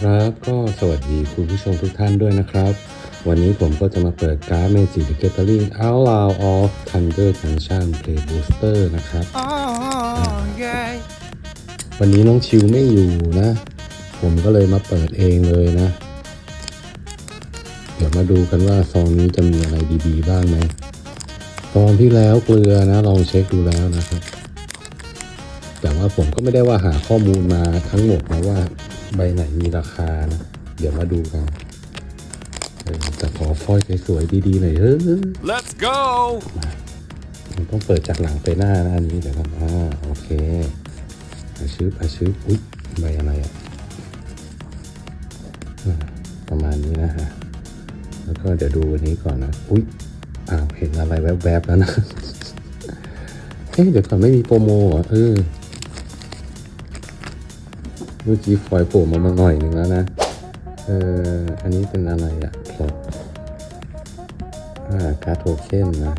ครับก็สวัสดีคุณผู้ชมทุกท่านด้วยนะครับ วันนี้ผมก็จะมาเปิดการ์ด Magic the Gathering Outlaw of Thunder Junction Play Booster นะครับ Oh, yeah. วันนี้น้องชิวไม่อยู่นะ ผมก็เลยมาเปิดเองเลยนะ เดี๋ยวมาดูกันว่าซองนี้จะมีอะไรดีๆ บ้างไหมซองที่แล้วเกลือนะ ลองเช็คดูแล้วนะครับ แต่ว่าผมก็ไม่ได้ว่าหาข้อมูลมาทั้งหมดนะว่า ใบไหนมีราคานะ เดี๋ยวมาดูกันเออแต่ขอฟอยล์สวยๆดีๆหน่อยเฮ้ย Let's go. มันต้องเปิดจากหลังไปหน้านะอันนี้เดี๋ยวครับอ่าโอเคอาชืบอาชืบอุ๊ยใบอะไรอะอ่าประมาณนี้นะฮะ แล้วก็เดี๋ยวดูอันนี้ก่อนนะ อุ๊ยอ้าวเห็นอะไรแวบๆแล้วนะ เอ๊ะเดี๋ยวก่อนไม่มีโปรโมเหรอเออ เมื่อกี้ฟอยโผล่มามาหน่อยหนึ่งแล้วนะ เอออันนี้เป็นอะไรอะพลอตอ่าการ์ดโทเค็นนะ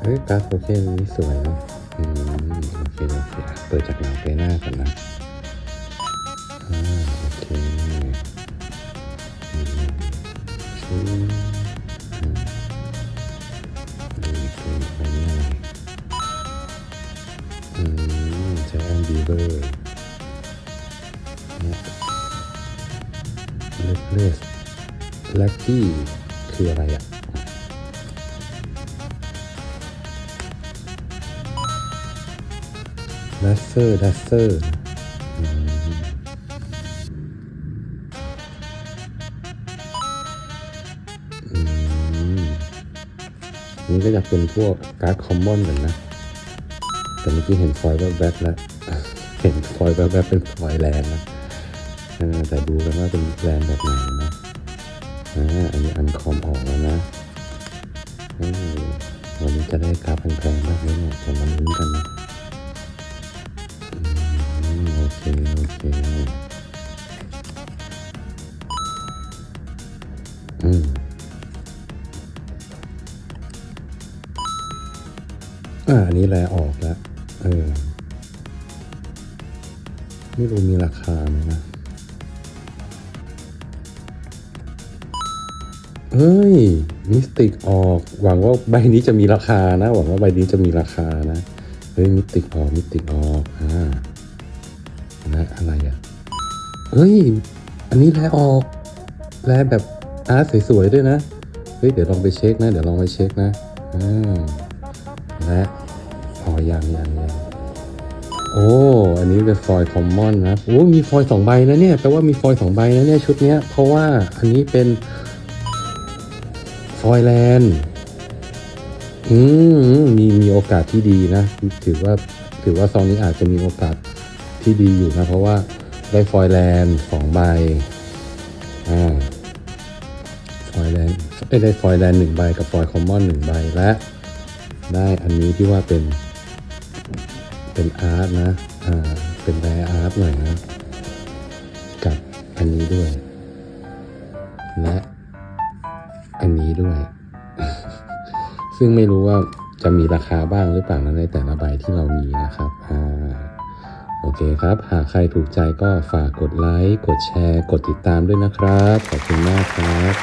เฮ้ยการ์ดโทเค็นนี้สวยนะอืมโอเคโอเคเปิดจากหลังไปหน้ากันนะอ่าโอเคอืมชื่ออืมดูอีกทีอันนี้อะไรอืมใช้แอนบีเบอร์ เลสเลสลักกี้คืออะไรอะดัสเซอร์ดัสเซอร์นี่ก็จะเป็นพวกการ์ดคอมมอนกันนะ แต่เมื่อกี้เห็นฟอยล์แวบๆแล้ว เห็นฟอยล์แวบๆเป็นฟอยล์แลนด์นะ แต่ดูกันว่าเป็นแลนด์แบบไหนนะอ่าอันนี้อันคอมออกแล้วนะเออวันนี้จะได้การ์ดแพงๆบ้างไหมเนี่ยจะมาลุ้นกันนะโอเค โอเคอืมอ่าอันนี้แลออกแล้วเออไม่รู้มีราคาไหมนะ เฮ้ยมิสติกออกหวังว่าใบนี้จะมีราคานะ หวังว่าใบนี้จะมีราคานะเฮ้ยมิสติกออกมิสติกออกอ่าและอะไรอะเฮ้ย อันนี้แลออกแลแบบอาร์ตสวยๆด้วยนะเฮ้ยเดี๋ยวลองไปเช็คนะ เดี๋ยวลองไปเช็คนะอ่าและพอยังยังยังโอ้อันนี้เป็นฟอยล์คอมมอนนะโอ้มีฟอยล์สองใบนะเนี่ยแปลว่ามีฟอยล์สองใบนะเนี่ยชุดเนี้ยเพราะว่าอันนี้เป็น ฟอยล์แลนด์อืมมีมีโอกาสที่ดีนะ ถือว่าถือว่าซองนี้อาจจะมีโอกาสที่ดีอยู่นะ เพราะว่าได้ฟอยล์แลนด์สองใบอ่าฟอยล์แลนด์เอ้ยได้ฟอยล์แลนด์หนึ่งใบกับฟอยล์คอมมอนหนึ่งใบและได้อันนี้ที่ว่าเป็น เป็นอาร์ตนะ อ่า เป็นแรอาร์ตหน่อยนะ กับอันนี้ด้วย และ อันนี้ด้วย ซึ่งไม่รู้ว่าจะมีราคาบ้างหรือเปล่านะในแต่ละใบที่เรามีนะครับอ่าโอเคครับ หากใครถูกใจก็ฝากกดไลค์ กดแชร์ กดติดตามด้วยนะครับ ขอบคุณมากครับ